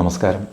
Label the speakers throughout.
Speaker 1: നമസ്കാരം.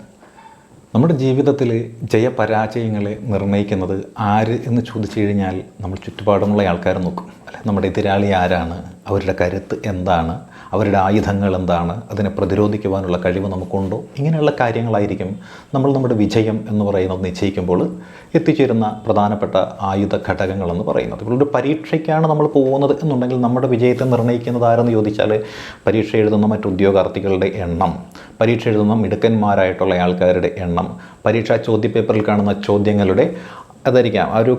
Speaker 1: നമ്മുടെ ജീവിതത്തിൽ ജയപരാജയങ്ങളെ നിർണയിക്കുന്നത് ആര് എന്ന് ചോദിച്ചു കഴിഞ്ഞാൽ നമ്മൾ ചുറ്റുപാടുമുള്ള ആൾക്കാരെ നോക്കും. അല്ലെ? നമ്മുടെ എതിരാളി ആരാണ്? അവരുടെ കരുത്ത് എന്താണ്? അവരുടെ ആയുധങ്ങൾ എന്താണ്? അതിനെ പ്രതിരോധിക്കുവാനുള്ള കഴിവ് നമുക്കുണ്ടോ? ഇങ്ങനെയുള്ള കാര്യങ്ങളായിരിക്കും നമ്മൾ നമ്മുടെ വിജയം എന്ന് പറയുന്നത് നിശ്ചയിക്കുമ്പോൾ എത്തിച്ചേരുന്ന പ്രധാനപ്പെട്ട ആയുധ ഘടകങ്ങളെന്ന് പറയുന്നത്. ഇപ്പോൾ ഒരു പരീക്ഷയ്ക്കാണ് നമ്മൾ പോകുന്നത് എന്നുണ്ടെങ്കിൽ നമ്മുടെ വിജയത്തെ നിർണയിക്കുന്നത് ആരെന്ന് ചോദിച്ചാൽ പരീക്ഷ എഴുതുന്ന മറ്റു ഉദ്യോഗാർത്ഥികളുടെ എണ്ണം. പരീക്ഷ എഴുതുന്ന മിടുക്കന്മാരായിട്ടുള്ള ആൾക്കാരുടെ എണ്ണം പരീക്ഷാ ചോദ്യപേപ്പറിൽ കാണുന്ന ചോദ്യങ്ങളുടെ അതായിരിക്കാം ആ ഒരു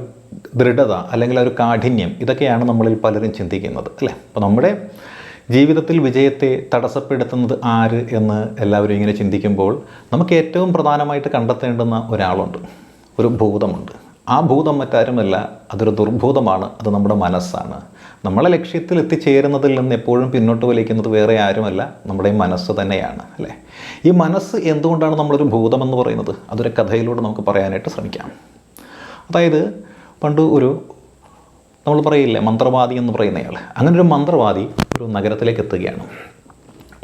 Speaker 1: ദൃഢത അല്ലെങ്കിൽ ആ ഒരു കാഠിന്യം ഇതൊക്കെയാണ് നമ്മളിൽ പലരും ചിന്തിക്കുന്നത് അല്ലേ? അപ്പോൾ നമ്മുടെ ജീവിതത്തിൽ വിജയത്തെ തടസ്സപ്പെടുത്തുന്നത് ആര് എന്ന് എല്ലാവരും ഇങ്ങനെ ചിന്തിക്കുമ്പോൾ നമുക്ക് ഏറ്റവും പ്രധാനമായിട്ട് കണ്ടെത്തേണ്ടുന്ന ഒരാളുണ്ട് ഒരു ഭൂതമുണ്ട്. ആ ഭൂതം മറ്റാരുമല്ല അതൊരു ദുർഭൂതമാണ് അത് നമ്മുടെ മനസ്സാണ്. നമ്മളെ ലക്ഷ്യത്തിൽ എത്തിച്ചേരുന്നതിൽ നിന്ന് എപ്പോഴും പിന്നോട്ട് വലിക്കുന്നത് വേറെ ആരുമല്ല നമ്മുടെ ഈ മനസ്സ് തന്നെയാണ് അല്ലേ? ഈ മനസ്സ് എന്തുകൊണ്ടാണ് നമ്മളൊരു ഭൂതമെന്ന് പറയുന്നത്? അതൊരു കഥയിലൂടെ നമുക്ക് പറയാനായിട്ട് ശ്രമിക്കാം. അതായത് പണ്ട് ഒരു നമ്മൾ പറയില്ലേ മന്ത്രവാദി എന്ന് പറയുന്നയാൾ അങ്ങനെ ഒരു മന്ത്രവാദി ഒരു നഗരത്തിലേക്ക് എത്തുകയാണ്.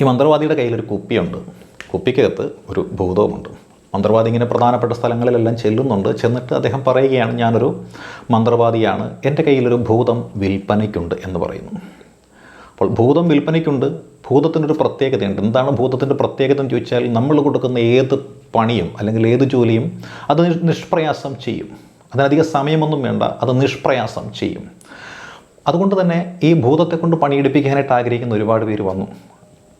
Speaker 1: ഈ മന്ത്രവാദിയുടെ കയ്യിലൊരു കുപ്പിയുണ്ട്. കുപ്പിക്കകത്ത് ഒരു ഭൂതവുമുണ്ട്. മന്ത്രവാദി ഇങ്ങനെ പ്രധാനപ്പെട്ട സ്ഥലങ്ങളിലെല്ലാം ചെല്ലുന്നുണ്ട്. ചെന്നിട്ട് അദ്ദേഹം പറയുകയാണ് ഞാനൊരു മന്ത്രവാദിയാണ്. എന്റെ കയ്യിലൊരു ഭൂതം വിൽപ്പനയ്ക്കുണ്ട് എന്ന് പറയുന്നു. അപ്പോൾ ഭൂതം വിൽപ്പനയ്ക്കുണ്ട്. ഭൂതത്തിനൊരു പ്രത്യേകതയുണ്ട്. എന്താണ് ഭൂതത്തിന്റെ പ്രത്യേകത എന്ന് ചോദിച്ചാൽ നമ്മൾ കൊടുക്കുന്ന ഏത് പണിയും അല്ലെങ്കിൽ ഏത് ജോലിയും അത് നിഷ്പ്രയാസം ചെയ്യും. അതിനധികം സമയമൊന്നും വേണ്ട അത് നിഷ്പ്രയാസം ചെയ്യും. അതുകൊണ്ട് തന്നെ ഈ ഭൂതത്തെ കൊണ്ട് പണിയെടുപ്പിക്കാനായിട്ട് ആഗ്രഹിക്കുന്ന ഒരുപാട് പേര് വന്നു.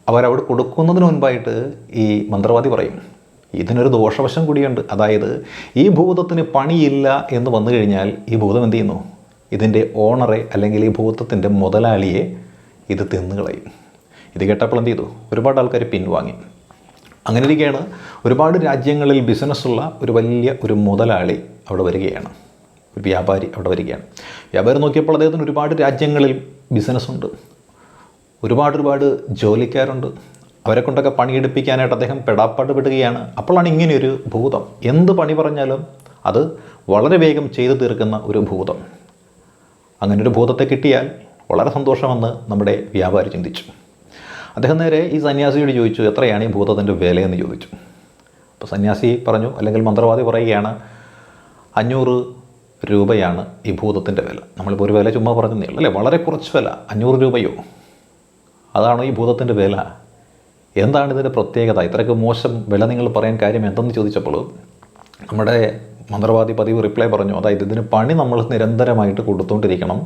Speaker 1: അവരവിടെ കൊടുക്കുന്നതിന് മുൻപായിട്ട് ഈ മന്ത്രവാദി പറയും ഇതിനൊരു ദോഷവശം കൂടിയുണ്ട്. അതായത് ഈ ഭൂതത്തിന് പണിയില്ല എന്ന് വന്നു കഴിഞ്ഞാൽ ഈ ഭൂതം എന്ത് ചെയ്യുന്നു? ഇതിന്റെ ഓണറെ അല്ലെങ്കിൽ ഈ ഭൂതത്തിന്റെ മുതലാളിയെ ഇത് തിന്നുകളയും ഇത് കേട്ടപ്പോൾ എന്ത് ചെയ്തു? ഒരുപാട് ആൾക്കാർ പിൻവാങ്ങി. അങ്ങനെ ഇരിക്കുകയാണ് ഒരുപാട് രാജ്യങ്ങളിൽ ബിസിനസ്സുള്ള ഒരു വലിയ ഒരു മുതലാളി അവിടെ വരികയാണ്. ഒരു വ്യാപാരി അവിടെ വരികയാണ്. വ്യാപാരി നോക്കിയപ്പോൾ അദ്ദേഹത്തിന് ഒരുപാട് രാജ്യങ്ങളിൽ ബിസിനസ്സുണ്ട്. ഒരുപാട് ഒരുപാട് ജോലിക്കാരുണ്ട്. അവരെ കൊണ്ടൊക്കെ പണിയെടുപ്പിക്കാനായിട്ട് അദ്ദേഹം പെടാപ്പാട് വിടുകയാണ് അപ്പോഴാണ് ഇങ്ങനെയൊരു ഭൂതം. എന്ത് പണി പറഞ്ഞാലും അത് വളരെ വേഗം ചെയ്തു തീർക്കുന്ന ഒരു ഭൂതം. അങ്ങനൊരു ഭൂതത്തെ കിട്ടിയാൽ വളരെ സന്തോഷമെന്ന് നമ്മുടെ വ്യാപാരി ചിന്തിച്ചു. അദ്ദേഹം നേരെ ഈ സന്യാസിയോട് ചോദിച്ചു എത്രയാണ് ഈ ഭൂതത്തിന്റെ വിലയെന്ന് ചോദിച്ചു. അപ്പോൾ സന്യാസി പറഞ്ഞു അല്ലെങ്കിൽ മന്ത്രവാദി പറയുകയാണ് അഞ്ഞൂറ് രൂപയാണ് ഈ ഭൂതത്തിന്റെ വില. നമ്മളിപ്പോൾ ഒരു വില ചുമ്മാ പറഞ്ഞു അല്ലേ? വളരെ കുറച്ച് വില അഞ്ഞൂറ് രൂപയോ? അതാണോ ഈ ഭൂതത്തിന്റെ വില? എന്താണ് ഇതിന്റെ പ്രത്യേകത? ഇത്രയ്ക്ക് മോശം വില നിങ്ങൾ പറയാൻ കാര്യം എന്തെന്ന് ചോദിച്ചപ്പോൾ നമ്മുടെ മന്ത്രവാദി പതിവ് റിപ്ലൈ പറഞ്ഞു അതായത് ഇതിന് പണി നമ്മൾ നിരന്തരമായിട്ട് കൊടുത്തുകൊണ്ടിരിക്കണം.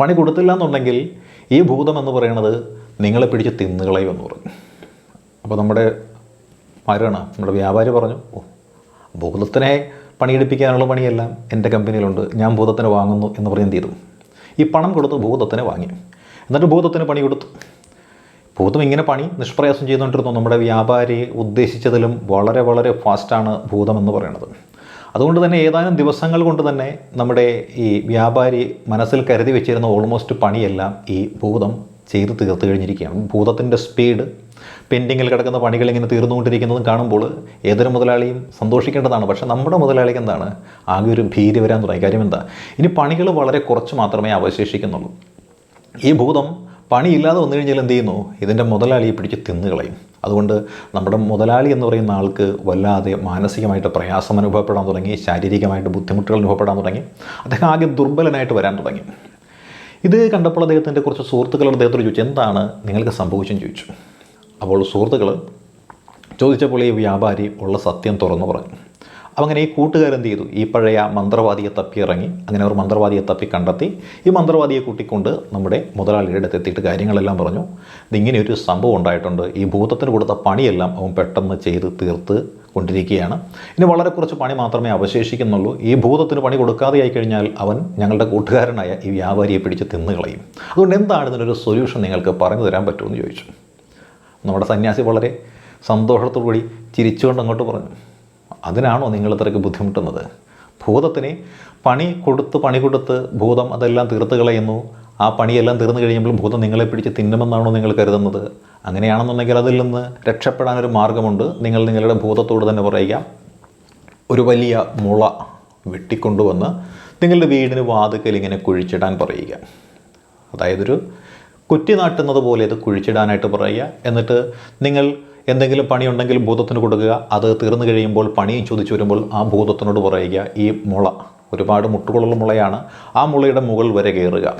Speaker 1: പണി കൊടുത്തില്ല എന്നുണ്ടെങ്കിൽ ഈ ഭൂതം എന്ന് പറയുന്നത് നിങ്ങളെ പിടിച്ച് തിന്നുകളയും എന്ന് പറഞ്ഞു. അപ്പോൾ നമ്മുടെ ആരാണ്? നമ്മുടെ വ്യാപാരി പറഞ്ഞു ഓ ഭൂതത്തിനെ പണിയെടുപ്പിക്കാനുള്ള പണിയെല്ലാം എന്റെ കമ്പനിയിലുണ്ട് ഞാൻ ഭൂതത്തിന് വാങ്ങുന്നു എന്ന് പറഞ്ഞ് ചെയ്തു? ഈ പണം കൊടുത്ത് ഭൂതത്തിനെ വാങ്ങി. എന്നിട്ട് ഭൂതത്തിന് പണി കൊടുത്തു. ഭൂതം ഇങ്ങനെ പണി നിഷ്പ്രയാസം ചെയ്തുകൊണ്ടിരുന്നു. നമ്മുടെ വ്യാപാരി ഉദ്ദേശിച്ചതിലും വളരെ വളരെ ഫാസ്റ്റാണ് ഭൂതം എന്ന് പറയുന്നത്. അതുകൊണ്ട് തന്നെ ഏതാനും ദിവസങ്ങൾ കൊണ്ട് തന്നെ നമ്മുടെ ഈ വ്യാപാരി മനസ്സിൽ കരുതി വെച്ചിരുന്ന ഓൾമോസ്റ്റ് പണിയെല്ലാം ഈ ഭൂതം ചെയ്ത് തീർത്തു കഴിഞ്ഞിരിക്കുകയാണ്. ഭൂതത്തിന്റെ സ്പീഡ് പെൻഡിങ്ങിൽ കിടക്കുന്ന പണികൾ ഇങ്ങനെ തീർന്നുകൊണ്ടിരിക്കുന്നതും കാണുമ്പോൾ ഏതൊരു മുതലാളിയും സന്തോഷിക്കേണ്ടതാണ്. പക്ഷേ നമ്മുടെ മുതലാളിക്ക് എന്താണ്? ആകെ ഒരു ഭീതി വരാൻ തുടങ്ങി. കാര്യം എന്താ? ഇനി പണികൾ വളരെ കുറച്ച് മാത്രമേ അവശേഷിക്കുന്നുള്ളൂ. ഈ ഭൂതം പണിയില്ലാതെ വന്നു കഴിഞ്ഞാൽ എന്ത് ചെയ്യുന്നു? ഇതിന്റെ മുതലാളിയെ പിടിച്ച് തിന്നുകളയും അതുകൊണ്ട് നമ്മുടെ മുതലാളി എന്ന് പറയുന്ന ആൾക്ക് വല്ലാതെ മാനസികമായിട്ട് പ്രയാസം അനുഭവപ്പെടാൻ തുടങ്ങി ശാരീരികമായിട്ട് ബുദ്ധിമുട്ടുകൾ അനുഭവപ്പെടാൻ തുടങ്ങി അദ്ദേഹം ആകെ ദുർബലനായിട്ട് വരാൻ തുടങ്ങി. ഇത് കണ്ടപ്പോൾ അദ്ദേഹത്തിന്റെ കുറച്ച് സുഹൃത്തുക്കൾ അദ്ദേഹത്തോട് ചോദിച്ചു എന്താണ് നിങ്ങൾക്ക് സംഭവിച്ചെന്ന് ചോദിച്ചു? അപ്പോൾ സുഹൃത്തുക്കൾ ചോദിച്ചപ്പോൾ ഈ വ്യാപാരി ഉള്ള സത്യം തുറന്നു പറഞ്ഞു. അങ്ങനെ ഈ കൂട്ടുകാരെന്ത് ചെയ്തു? ഈ പഴയ മന്ത്രവാദിയെ തപ്പി ഇറങ്ങി അങ്ങനെ അവർ മന്ത്രവാദിയെ തപ്പി കണ്ടെത്തി. ഈ മന്ത്രവാദിയെ കൂട്ടിക്കൊണ്ട് നമ്മുടെ മുതലാളിയുടെ അടുത്ത് എത്തിയിട്ട് കാര്യങ്ങളെല്ലാം പറഞ്ഞു. ഇതിങ്ങനെ ഒരു സംഭവം ഉണ്ടായിട്ടുണ്ട്. ഈ ഭൂതത്തിന് കൊടുത്ത പണിയെല്ലാം അവൻ പെട്ടെന്ന് ചെയ്ത് തീർത്ത് കൊണ്ടിരിക്കുകയാണ്. ഇനി വളരെ കുറച്ച് പണി മാത്രമേ അവശേഷിക്കുന്നുള്ളൂ. ഈ ഭൂതത്തിന് പണി കൊടുക്കാതെ കഴിഞ്ഞാൽ അവൻ ഞങ്ങളുടെ കൂട്ടുകാരനായ ഈ വ്യാപാരിയെ പിടിച്ച് തിന്നുകളയും അതുകൊണ്ട് എന്താണ് ഇതിനൊരു സൊല്യൂഷൻ നിങ്ങൾക്ക് പറഞ്ഞു തരാൻ പറ്റുമെന്ന് ചോദിച്ചു. നമ്മുടെ സന്യാസി വളരെ സന്തോഷത്തോടു കൂടി ചിരിച്ചുകൊണ്ട് അങ്ങോട്ട് പറഞ്ഞു. അതിനാണോ നിങ്ങൾ ഇത്രയ്ക്ക് ബുദ്ധിമുട്ടുന്നത്? ഭൂതത്തിന് പണി കൊടുത്ത് പണി കൊടുത്ത് ഭൂതം അതെല്ലാം തീർത്ത് കളയുന്നു. ആ പണിയെല്ലാം തീർന്നു കഴിയുമ്പോൾ ഭൂതം നിങ്ങളെ പിടിച്ച് തിന്നുമെന്നാണോ നിങ്ങൾ കരുതുന്നത്? അങ്ങനെയാണെന്നുണ്ടെങ്കിൽ അതിൽ നിന്ന് രക്ഷപ്പെടാനൊരു മാർഗമുണ്ട്. നിങ്ങൾ നിങ്ങളുടെ ഭൂതത്തോട് തന്നെ പറയുക ഒരു വലിയ മുള വെട്ടിക്കൊണ്ടുവന്ന് നിങ്ങളുടെ വീടിന് വാതുക്കൽ ഇങ്ങനെ കുഴിച്ചിടാൻ പറയുക. അതായതൊരു കുറ്റി നാട്ടുന്നത് പോലെ ഇത് കുഴിച്ചിടാനായിട്ട് പറയുക. എന്നിട്ട് നിങ്ങൾ എന്തെങ്കിലും പണിയുണ്ടെങ്കിൽ ഭൂതത്തിന് കൊടുക്കുക. അത് തീർന്നു കഴിയുമ്പോൾ പണി ചോദിച്ചു വരുമ്പോൾ ആ ഭൂതത്തിനോട് പറയുക ഈ മുള. ഒരുപാട് മുട്ടുകളുള്ള മുളയാണ്. ആ മുളയുടെ മുകൾ വരെ കയറുക.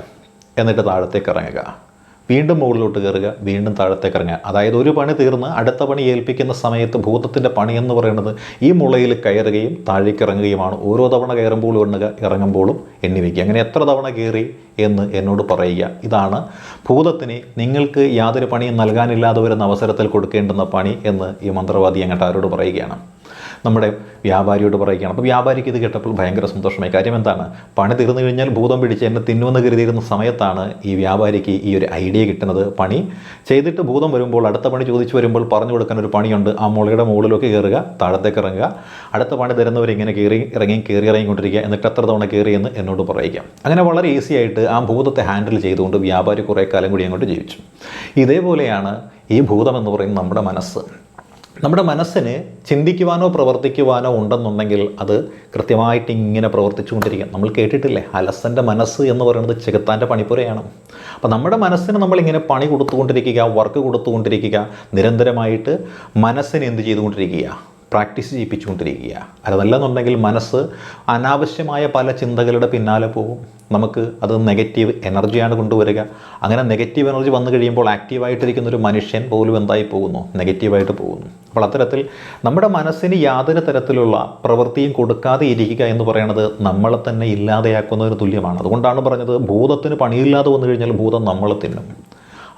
Speaker 1: എന്നിട്ട് താഴത്തേക്ക് ഇറങ്ങുക. വീണ്ടും മുകളിലോട്ട് കയറുക വീണ്ടും താഴത്തേക്ക് ഇറങ്ങുക. അതായത് ഒരു പണി തീർന്ന് അടുത്ത പണി ഏൽപ്പിക്കുന്ന സമയത്ത് ഭൂതത്തിന്റെ പണി എന്ന് പറയുന്നത് ഈ മുളയിൽ കയറുകയും താഴേക്ക് ഇറങ്ങുകയുമാണ്. ഓരോ തവണ കയറുമ്പോഴും എണ്ണുക ഇറങ്ങുമ്പോഴും എണ്ണി വയ്ക്കുക. അങ്ങനെ എത്ര തവണ കയറി എന്ന് എന്നോട് പറയുക. ഇതാണ് ഭൂതത്തിന് നിങ്ങൾക്ക് യാതൊരു പണിയും നൽകാനില്ലാതെ വരുന്ന അവസരത്തിൽ കൊടുക്കേണ്ടുന്ന പണി എന്ന് ഈ മന്ത്രവാദി അങ്ങോട്ട് ആരോട് പറയുകയാണ്. നമ്മുടെ വ്യാപാരിയോട് പറയുകയാണ്. അപ്പോൾ വ്യാപാരിക്ക് ഇത് കേട്ടപ്പോൾ ഭയങ്കര സന്തോഷമായി. കാര്യം എന്താണ്? പണി തീർന്നു കഴിഞ്ഞാൽ ഭൂതം പിടിച്ച് എന്നെ തിന്നുമെന്ന് കരുതിയിരുന്ന സമയത്താണ് ഈ വ്യാപാരിക്ക് ഈ ഒരു ഐഡിയ കിട്ടുന്നത്. പണി ചെയ്തിട്ട് ഭൂതം വരുമ്പോൾ അടുത്ത പണി ചോദിച്ചു വരുമ്പോൾ പറഞ്ഞു കൊടുക്കാൻ ഒരു പണിയുണ്ട്. ആ മുളയുടെ മുകളിലൊക്കെ കയറുക താഴത്തേക്ക് ഇറങ്ങുക. അടുത്ത പണി തരുന്നവർ ഇങ്ങനെ കയറി ഇറങ്ങി കയറി ഇറങ്ങിക്കൊണ്ടിരിക്കുക എന്നിട്ട് എത്ര തവണ കയറി എന്ന് എന്നോട് പറയുക. അങ്ങനെ വളരെ ഈസി ആയിട്ട് ആ ഭൂതത്തെ ഹാൻഡിൽ ചെയ്തുകൊണ്ട് വ്യാപാരി കുറേ കാലം കൂടി അങ്ങോട്ട് ജീവിച്ചു. ഇതേപോലെയാണ് ഈ ഭൂതം എന്ന് പറയുന്നത് നമ്മുടെ മനസ്സ്. നമ്മുടെ മനസ്സിന് ചിന്തിക്കുവാനോ പ്രവർത്തിക്കുവാനോ ഉണ്ടെന്നുണ്ടെങ്കിൽ അത് കൃത്യമായിട്ട് ഇങ്ങനെ പ്രവർത്തിച്ചുകൊണ്ടിരിക്കും. നമ്മൾ കേട്ടിട്ടില്ലേ? അലസന്റെ മനസ്സ് എന്ന് പറയുന്നത് ചെകുത്താന്റെ പണിപ്പുരയാണ്. അപ്പോൾ നമ്മുടെ മനസ്സിന് നമ്മളിങ്ങനെ പണി കൊടുത്തുകൊണ്ടിരിക്കുക വർക്ക് കൊടുത്തുകൊണ്ടിരിക്കുക നിരന്തരമായിട്ട് മനസ്സിന് എന്ത് ചെയ്തുകൊണ്ടിരിക്കുക? പ്രാക്ടീസ് ചെയ്യിപ്പിച്ചുകൊണ്ടിരിക്കുക അതല്ലെന്നുണ്ടെങ്കിൽ മനസ്സ് അനാവശ്യമായ പല ചിന്തകളുടെ പിന്നാലെ പോകും. നമുക്ക് അത് നെഗറ്റീവ് എനർജിയാണ് കൊണ്ടുവരിക. അങ്ങനെ നെഗറ്റീവ് എനർജി വന്നു കഴിയുമ്പോൾ ആക്റ്റീവായിട്ടിരിക്കുന്ന ഒരു മനുഷ്യൻ പോലും എന്തായി പോകുന്നു? നെഗറ്റീവായിട്ട് പോകുന്നു. അപ്പോൾ അത്തരത്തിൽ നമ്മുടെ മനസ്സിന് യാതൊരു തരത്തിലുള്ള പ്രവൃത്തിയും കൊടുക്കാതെ ഇരിക്കുക എന്ന് പറയുന്നത് നമ്മളെ തന്നെ ഇല്ലാതെയാക്കുന്നതിന് തുല്യമാണ്. അതുകൊണ്ടാണ് പറഞ്ഞത് ഭൂതത്തിന് പണിയില്ലാതെ വന്നു കഴിഞ്ഞാൽ ഭൂതം നമ്മളെ തിന്നും.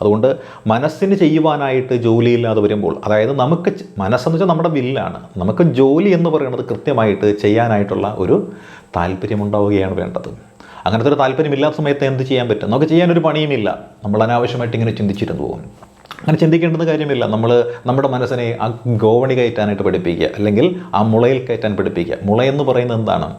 Speaker 1: അതുകൊണ്ട് മനസ്സിന് ചെയ്യുവാനായിട്ട് ജോലിയില്ലാതെ വരുമ്പോൾ അതായത് നമുക്ക് മനസ്സെന്ന് വെച്ചാൽ നമ്മുടെ വില്ലാണ്. നമുക്ക് ജോലി എന്ന് പറയുന്നത് കൃത്യമായിട്ട് ചെയ്യാനായിട്ടുള്ള ഒരു താല്പര്യമുണ്ടാവുകയാണ് വേണ്ടത്. അങ്ങനത്തെ ഒരു താല്പര്യമില്ലാത്ത സമയത്ത് എന്ത് ചെയ്യാൻ പറ്റും? നമുക്ക് ചെയ്യാനൊരു പണിയുമില്ല. നമ്മൾ അനാവശ്യമായിട്ട് ഇങ്ങനെ ചിന്തിച്ചിരുന്നു പോകും. അങ്ങനെ ചിന്തിക്കേണ്ടുന്ന കാര്യമില്ല. നമ്മൾ നമ്മുടെ മനസ്സിനെ ആ ഗോവണി കയറ്റാനായിട്ട് പഠിപ്പിക്കുക അല്ലെങ്കിൽ ആ മുളയിൽ കയറ്റാൻ പഠിപ്പിക്കുക. മുള എന്ന് പറയുന്നത് എന്താണ്?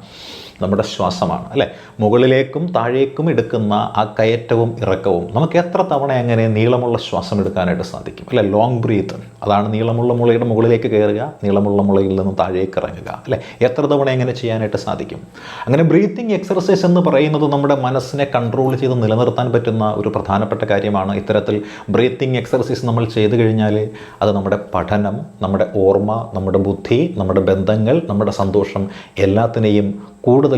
Speaker 1: നമ്മുടെ ശ്വാസമാണ് അല്ലേ? മുകളിലേക്കും താഴേക്കും എടുക്കുന്ന ആ കയറ്റവും ഇറക്കവും നമുക്ക് എത്ര തവണ അങ്ങനെ നീളമുള്ള ശ്വാസം എടുക്കാനായിട്ട് സാധിക്കും അല്ലേ? ലോങ് ബ്രീത്ത് അതാണ് നീളമുള്ള മുളയുടെ മുകളിലേക്ക് കയറുക നീളമുള്ള മുളയിൽ നിന്ന് താഴേക്ക് ഇറങ്ങുക അല്ലേ? എത്ര തവണ എങ്ങനെ ചെയ്യാനായിട്ട് സാധിക്കും? അങ്ങനെ ബ്രീത്തിങ് എക്സർസൈസ് എന്ന് പറയുന്നത് നമ്മുടെ മനസ്സിനെ കൺട്രോൾ ചെയ്ത് നിലനിർത്താൻ പറ്റുന്ന ഒരു പ്രധാനപ്പെട്ട കാര്യമാണ്. ഇത്തരത്തിൽ ബ്രീത്തിങ് എക്സർസൈസ് നമ്മൾ ചെയ്തു കഴിഞ്ഞാൽ അത് നമ്മുടെ പഠനം നമ്മുടെ ഓർമ്മ നമ്മുടെ ബുദ്ധി നമ്മുടെ ബന്ധങ്ങൾ നമ്മുടെ സന്തോഷം എല്ലാത്തിനെയും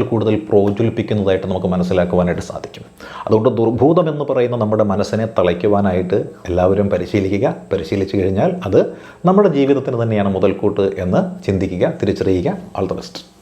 Speaker 1: കൂടുതൽ കൂടുതൽ പ്രോജ്വലിപ്പിക്കുന്നതായിട്ട് നമുക്ക് മനസ്സിലാക്കുവാനായിട്ട് സാധിക്കും. അതുകൊണ്ട് ദുർഭൂതം എന്ന് പറയുന്ന നമ്മുടെ മനസ്സിനെ തളയ്ക്കുവാനായിട്ട് എല്ലാവരും പരിശീലിക്കുക. പരിശീലിച്ചു കഴിഞ്ഞാൽ അത് നമ്മുടെ ജീവിതത്തിന് തന്നെയാണ് മുതൽക്കൂട്ട് എന്ന് ചിന്തിക്കുക തിരിച്ചറിയുക. All the best